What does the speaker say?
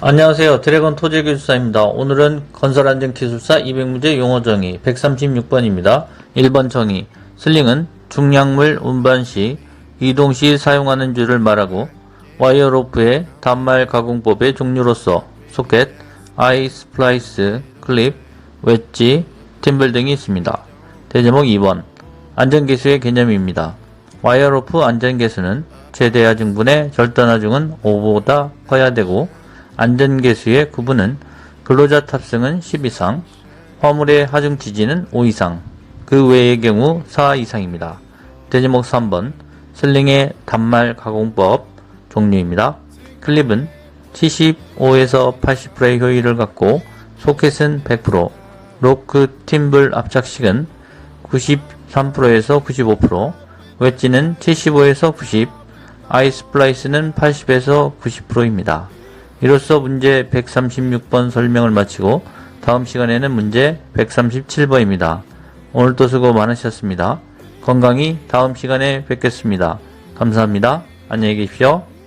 안녕하세요. 드래곤 토제 기술사입니다. 오늘은 건설안전기술사 200문제 용어 정의 136번입니다. 1번 정의 슬링은 중량물 운반 시 이동 시 사용하는 줄을 말하고 와이어 로프의 단말 가공법의 종류로서 소켓, 아이 스플라이스, 클립, 웨지, 팀블 등이 있습니다. 대제목 2번 안전계수의 개념입니다. 와이어 로프 안전계수는 최대 하중분의 절단 하중은 5보다 커야 되고 안전계수의 구분은 근로자 탑승은 10 이상, 화물의 하중 지지는 5 이상, 그 외의 경우 4 이상입니다. 대제목 3번 슬링의 단말 가공법 종류입니다. 클립은 75에서 80%의 효율을 갖고 소켓은 100%, 로크 팀블 압착식은 93%에서 95%, 웨지는 75에서 90, 아이스 플라이스는 80에서 90%입니다. 이로써 문제 136번 설명을 마치고 다음 시간에는 문제 137번입니다. 오늘도 수고 많으셨습니다. 건강히 다음 시간에 뵙겠습니다. 감사합니다. 안녕히 계십시오.